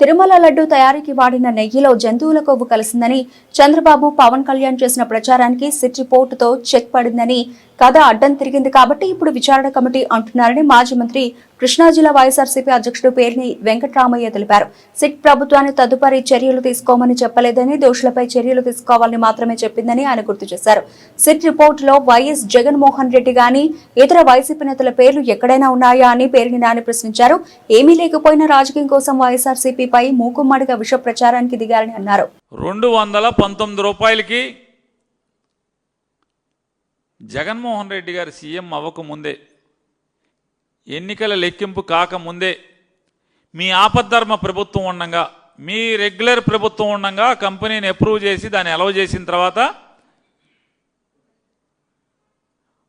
తిరుమల లడ్డు తయారీకి వాడిన నెయ్యిలో జంతువుల కొవ్వు కలిసిందని చంద్రబాబు పవన్ కళ్యాణ్ చేసిన ప్రచారానికి సిట్ రిపోర్టుతో చెక్ పడిందని కథ అడ్డం తిరిగింది కాబట్టి ఇప్పుడు విచారణ కమిటీ అంటున్నారని మాజీ మంత్రి కృష్ణా జిల్లా వైఎస్ఆర్సీపీ అధ్యక్షుడు పేర్ని వెంకట్రామయ్య తెలిపారు. సిట్ ప్రభుత్వాన్ని తదుపరి చర్యలు తీసుకోమని చెప్పలేదని దోషులపై చర్యలు తీసుకోవాలని మాత్రమే చెప్పిందని ఆయన గుర్తు చేశారు. సిట్ రిపోర్టులో వైఎస్ జగన్మోహన్ రెడ్డి గాని ఇతర వైసీపీ నేతల పేర్లు ఎక్కడైనా ఉన్నాయా అని పేరుని నాని ప్రశ్నించారు. ఏమీ లేకపోయినా రాజకీయం కోసం వైఎస్ఆర్సీపీపై మూకుమ్మడిగా విష ప్రచారానికి దిగారని అన్నారు. రెండు వందల పంతొమ్మిది రూపాయలకి జగన్మోహన్ రెడ్డి గారు సీఎం అవ్వకముందే ఎన్నికల లెక్కింపు కాకముందే మీ ఆపద్ధర్మ ప్రభుత్వం ఉండగా మీ రెగ్యులర్ ప్రభుత్వం ఉండగా కంపెనీని అప్రూవ్ చేసి దాన్ని అలవ్ చేసిన తర్వాత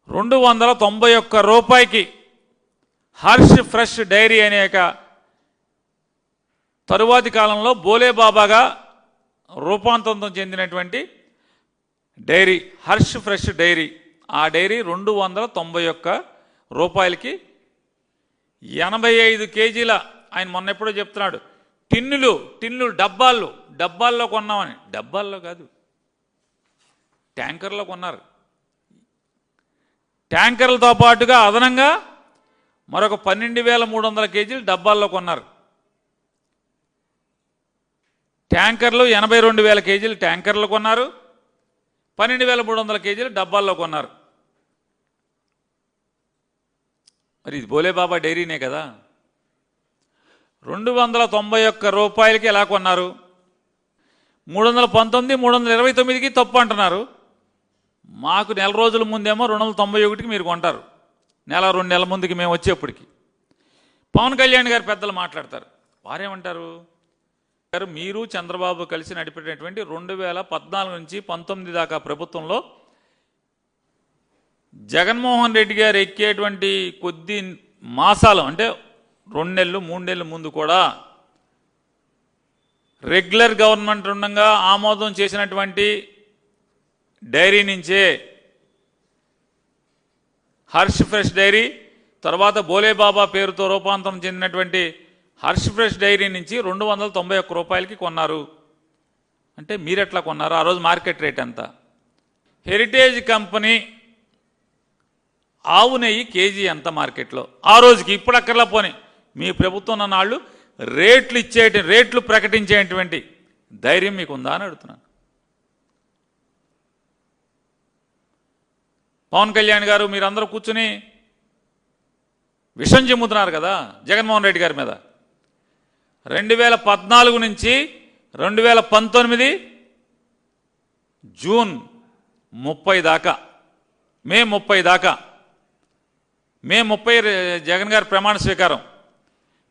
రెండు వందల తొంభై ఒక్క రూపాయికి హర్ష్ ఫ్రెష్ డైరీ అనేక తరువాతి కాలంలో బోలే బాబాగా రూపాంతరం చెందినటువంటి డైరీ హర్ష్ ఫ్రెష్ డైరీ ఆ డైరీ రెండు వందల తొంభై ఒక్క రూపాయలకి ఎనభై ఐదు కేజీల ఆయన మొన్న ఎప్పుడో చెప్తున్నాడు టిన్నులు టిన్నులు డబ్బాల్లో డబ్బాల్లో కొన్నామని. డబ్బాల్లో కాదు ట్యాంకర్లో కొన్నారు. ట్యాంకర్లతో పాటుగా అదనంగా మరొక పన్నెండు వేల మూడు వందల కేజీలు డబ్బాల్లో కొన్నారు. ట్యాంకర్లు ఎనభై రెండు వేల కేజీలు ట్యాంకర్లు కొన్నారు. పన్నెండు వేల మూడు వందల కేజీలు డబ్బాల్లో కొన్నారు. మరి ఇది బోలేబాబా డైరీనే కదా? రెండు వందల తొంభై ఒక్క రూపాయలకి ఎలా కొన్నారు? మూడు వందల పంతొమ్మిది మూడు వందల ఇరవై తొమ్మిదికి తప్పు అంటున్నారు. మాకు నెల రోజుల ముందేమో రెండు వందల తొంభై ఒకటికి మీరు కొంటారు. నెల రెండు నెలల ముందుకి మేము వచ్చేప్పటికి. పవన్ కళ్యాణ్ గారు పెద్దలు మాట్లాడతారు. వారేమంటారు? గారు మీరు చంద్రబాబు కలిసి నడిపేటటువంటి రెండు వేల పద్నాలుగు నుంచి పంతొమ్మిది దాకా ప్రభుత్వంలో జగన్మోహన్ రెడ్డి గారు ఎక్కేటువంటి కొద్ది మాసాలు అంటే రెండు నెలలు మూడు నెలల ముందు కూడా రెగ్యులర్ గవర్నమెంట్ ఉండగా ఆమోదం చేసినటువంటి డైరీ నుంచే హర్ష్ ఫ్రెష్ డైరీ తర్వాత బోలేబాబా పేరుతో రూపాంతరం చెందినటువంటి హర్ష్ ఫ్రెష్ డైరీ నుంచి రెండు వందల తొంభై ఒక్క రూపాయలకి కొన్నారు. అంటే మీరెట్లా కొన్నారు ఆ రోజు మార్కెట్ రేట్ ఎంత? హెరిటేజ్ కంపెనీ ఆవు నెయ్యి కేజీ ఎంత మార్కెట్లో? ఆ రోజుకి ఇప్పుడు అక్కర్లా పోనీ. మీ ప్రభుత్వం ఉన్న నాళ్ళు రేట్లు ఇచ్చే రేట్లు ప్రకటించేటువంటి ధైర్యం మీకు ఉందా అని అడుగుతున్నాను. పవన్ కళ్యాణ్ గారు మీరందరూ కూర్చుని విషం చెమ్ముతున్నారు కదా జగన్మోహన్ రెడ్డి గారి మీద. రెండు వేల పద్నాలుగు నుంచి రెండు వేల పంతొమ్మిది జూన్ ముప్పై దాకా మే ముప్పై దాకా. మే ముప్పై జగన్ గారి ప్రమాణ స్వీకారం.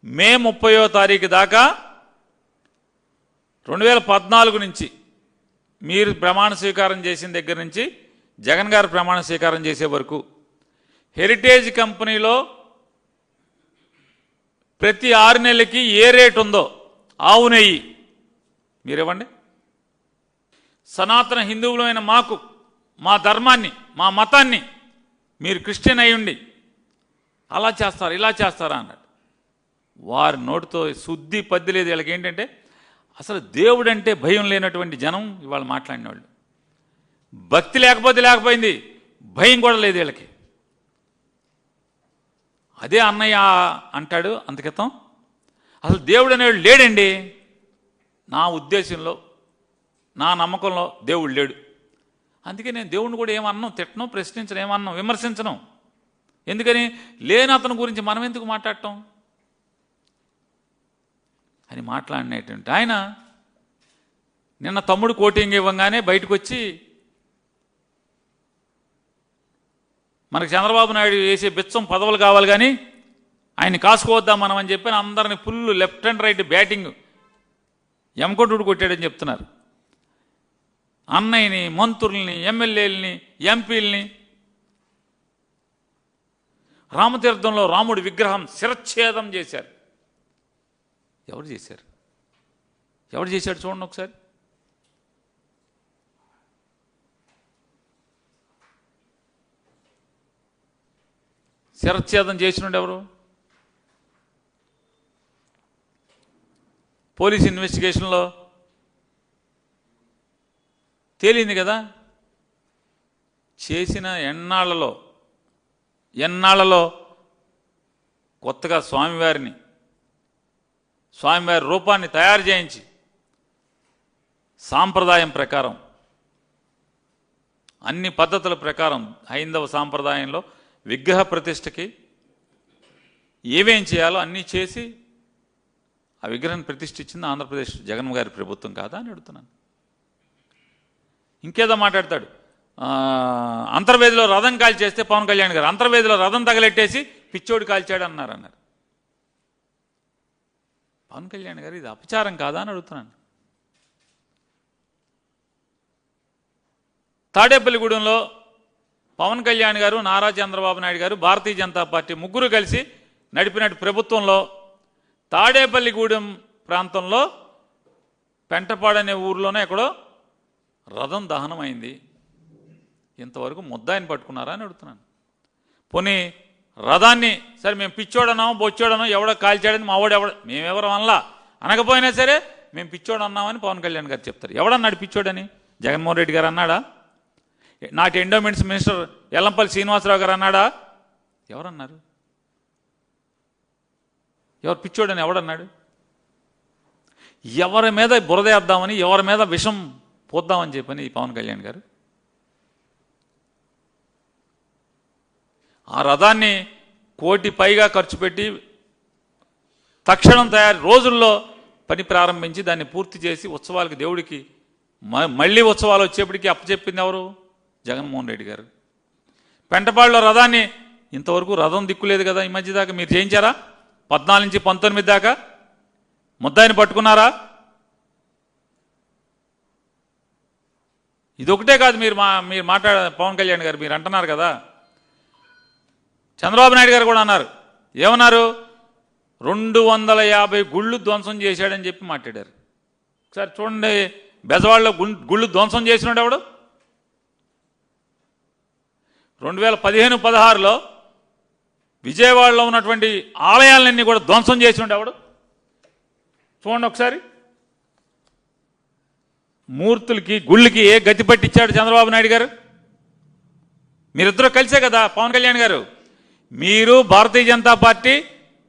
మే ముప్పయో తారీఖు దాకా రెండు వేల పద్నాలుగు నుంచి మీరు ప్రమాణ స్వీకారం చేసిన దగ్గర నుంచి జగన్ గారు ప్రమాణ స్వీకారం చేసే వరకు హెరిటేజ్ కంపెనీలో ప్రతి ఆరు నెలలకి ఏ రేటు ఉందో ఆవు నెయ్యి. మీరివ్వండి. సనాతన హిందువులమైన మాకు మా ధర్మాన్ని మా మతాన్ని మీరు క్రిస్టియన్ అయి ఉండి అలా చేస్తారు ఇలా చేస్తారా అన్నాడు. వారి నోటితో శుద్ధి పద్ది లేదు. వీళ్ళకి ఏంటంటే అసలు దేవుడు అంటే భయం లేనటువంటి జనం ఇవాళ మాట్లాడిన వాళ్ళు భక్తి లేకపోతే లేకపోయింది భయం కూడా లేదు వీళ్ళకి. అదే అన్నయ్య అంటాడు అంత క్రితం అసలు దేవుడు అనేవాడు లేడండి. నా ఉద్దేశంలో నా నమ్మకంలో దేవుడు లేడు. అందుకే నేను దేవుడిని కూడా ఏమన్నాం తిట్టను ప్రశ్నించను ఏమన్నాం విమర్శించను. ఎందుకని? లేని అతని గురించి మనం ఎందుకు మాట్లాడటం? అని మాట్లాడినటువంటి ఆయన నిన్న తమ్ముడు కోటింగ్ ఇవ్వగానే బయటకు వచ్చి మనకు చంద్రబాబు నాయుడు వేసే బిచ్చం పదవులు కావాలి కానీ ఆయన్ని కాసుకోవద్దాం మనం అని చెప్పి అందరిని full left and right batting ఎమకొట్టుడు కొట్టాడని చెప్తున్నారు. అన్నయ్యని మంత్రుల్ని ఎమ్మెల్యేలని ఎంపీలని. రామతీర్థంలో రాముడి విగ్రహం శిరచ్ఛేదం చేశారు. ఎవరు చేశారు? ఎవరు చేశాడు చూడండి ఒకసారి. శిరచ్ఛేదం చేసినోడు ఎవరు? పోలీస్ ఇన్వెస్టిగేషన్లో తేలింది కదా? చేసిన ఎన్నాళ్ళలో ఎన్నాళ్ళలో కొత్తగా స్వామివారిని స్వామివారి రూపాన్ని తయారు చేయించి సాంప్రదాయం ప్రకారం అన్ని పద్ధతుల ప్రకారం హైందవ సాంప్రదాయంలో విగ్రహ ప్రతిష్టకి ఏమేం చేయాలో అన్నీ చేసి ఆ విగ్రహాన్ని ప్రతిష్ఠించింది ఆంధ్రప్రదేశ్ జగన్ గారి ప్రభుత్వం కాదా అని అడుగుతున్నాను. ఇంకేదో మాట్లాడతాడు. అంతర్వేదిలో రథం కాల్చేస్తే పవన్ కళ్యాణ్ గారు అంతర్వేదిలో రథం తగలెట్టేసి పిచ్చోడు కాల్చాడు అన్నారు అన్నారు. పవన్ కళ్యాణ్ గారు ఇది అపచారం కాదా అని అడుగుతున్నాను. తాడేపల్లిగూడెంలో పవన్ కళ్యాణ్ గారు నారా చంద్రబాబు నాయుడు గారు భారతీయ జనతా పార్టీ ముగ్గురు కలిసి నడిపినట్టు ప్రభుత్వంలో తాడేపల్లిగూడెం ప్రాంతంలో పెంటపాడు అనే ఊర్లోనే ఎక్కడో రథం దహనం అయింది ఇంతవరకు ముద్దాయిని పట్టుకున్నారా అని అడుగుతున్నాను. పోనీ రథాన్ని సరే మేము పిచ్చోడనో బొచ్చోడన్నాం ఎవడో కాల్చాడని మా వాడు ఎవడ మేమెవరం అనలా. అనకపోయినా సరే మేము పిచ్చోడు అన్నామని పవన్ కళ్యాణ్ గారు చెప్తారు. ఎవడన్నాడు పిచ్చోడని? జగన్మోహన్ రెడ్డి గారు అన్నాడా? నాటి ఎండోమెంట్స్ మినిస్టర్ ఎల్లంపల్లి శ్రీనివాసరావు గారు అన్నాడా? ఎవరన్నారు? ఎవరు పిచ్చోడని ఎవడన్నాడు? ఎవరి మీద బురదేద్దామని ఎవరి మీద విషం పోద్దామని చెప్పని ఈ పవన్ కళ్యాణ్ గారు. ఆ రథాన్ని కోటి పైగా ఖర్చు పెట్టి తక్షణం తయారు రోజుల్లో పని ప్రారంభించి దాన్ని పూర్తి చేసి ఉత్సవాలకి దేవుడికి మ- మళ్ళీ ఉత్సవాలు వచ్చేప్పటికి అప్పచెప్పింది ఎవరు? జగన్మోహన్ రెడ్డి గారు. పెంటపాడులో రథాన్ని ఇంతవరకు రథం దిక్కులేదు కదా ఈ మధ్య దాకా మీరు చేయించారా? పద్నాలుగు నుంచి పంతొమ్మిది దాకా? ముద్దాయిని పట్టుకున్నారా? ఇదొకటే కాదు మీరు మా మీరు మాట్లాడ పవన్ కళ్యాణ్ గారు మీరు అంటున్నారు కదా. చంద్రబాబు నాయుడు గారు కూడా అన్నారు. ఏమన్నారు? రెండు వందల యాభై గుళ్ళు ధ్వంసం చేశాడని చెప్పి మాట్లాడారు. ఒకసారి చూడండి బెజవాడలో గుళ్ళు ధ్వంసం చేసినాడు ఎవడు? రెండు వేల పదిహేను పదహారులో విజయవాడలో ఉన్నటువంటి ఆలయాలన్నీ కూడా ధ్వంసం చేసి ఉండేవాడు చూడండి ఒకసారి. మూర్తులకి గుళ్ళకి ఏ గతి పట్టించాడు చంద్రబాబు నాయుడు గారు? మీరిద్దరూ కలిసే కదా పవన్ కళ్యాణ్ గారు. మీరు భారతీయ జనతా పార్టీ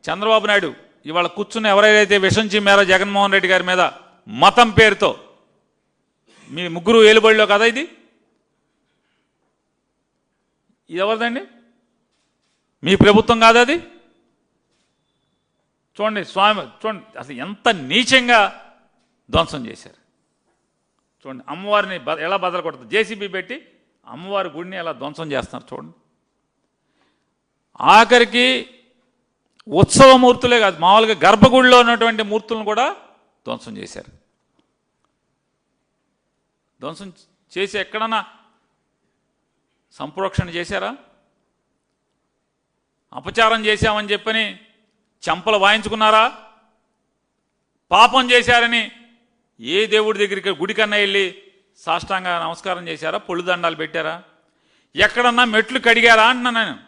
చంద్రబాబు నాయుడు. ఇవాళ కూర్చున్న ఎవరైతే విషం చిమ్మారో జగన్మోహన్ రెడ్డి గారి మీద మతం పేరుతో మీ ముగ్గురు ఏలుబడిలో కదా ఇది? ఇది ఎవరిదండి? మీ ప్రభుత్వం కాదు అది? చూడండి స్వామి చూడండి అసలు ఎంత నీచంగా ధ్వంసం చేశారు. చూడండి అమ్మవారిని బ- ఎలా బదల కొడుతుంది జేసీబీ పెట్టి అమ్మవారి గుడిని ఎలా ధ్వంసం చేస్తున్నారు చూడండి. ఆఖరికి ఉత్సవ మూర్తులే కాదు మామూలుగా గర్భగుడిలో ఉన్నటువంటి మూర్తులను కూడా ధ్వంసం చేశారు. ధ్వంసం చేసి ఎక్కడన్నా సంప్రోక్షణ చేశారా? అపచారం చేశామని చెప్పని చెంపలు వాయించుకున్నారా? పాపం చేశారని ఏ దేవుడి దగ్గరికి గుడికన్నా వెళ్ళి సాష్టాంగ నమస్కారం చేశారా? పొళ్ళు దండాలు పెట్టారా? ఎక్కడన్నా మెట్లు కడిగారా? అంటున్నా నేను.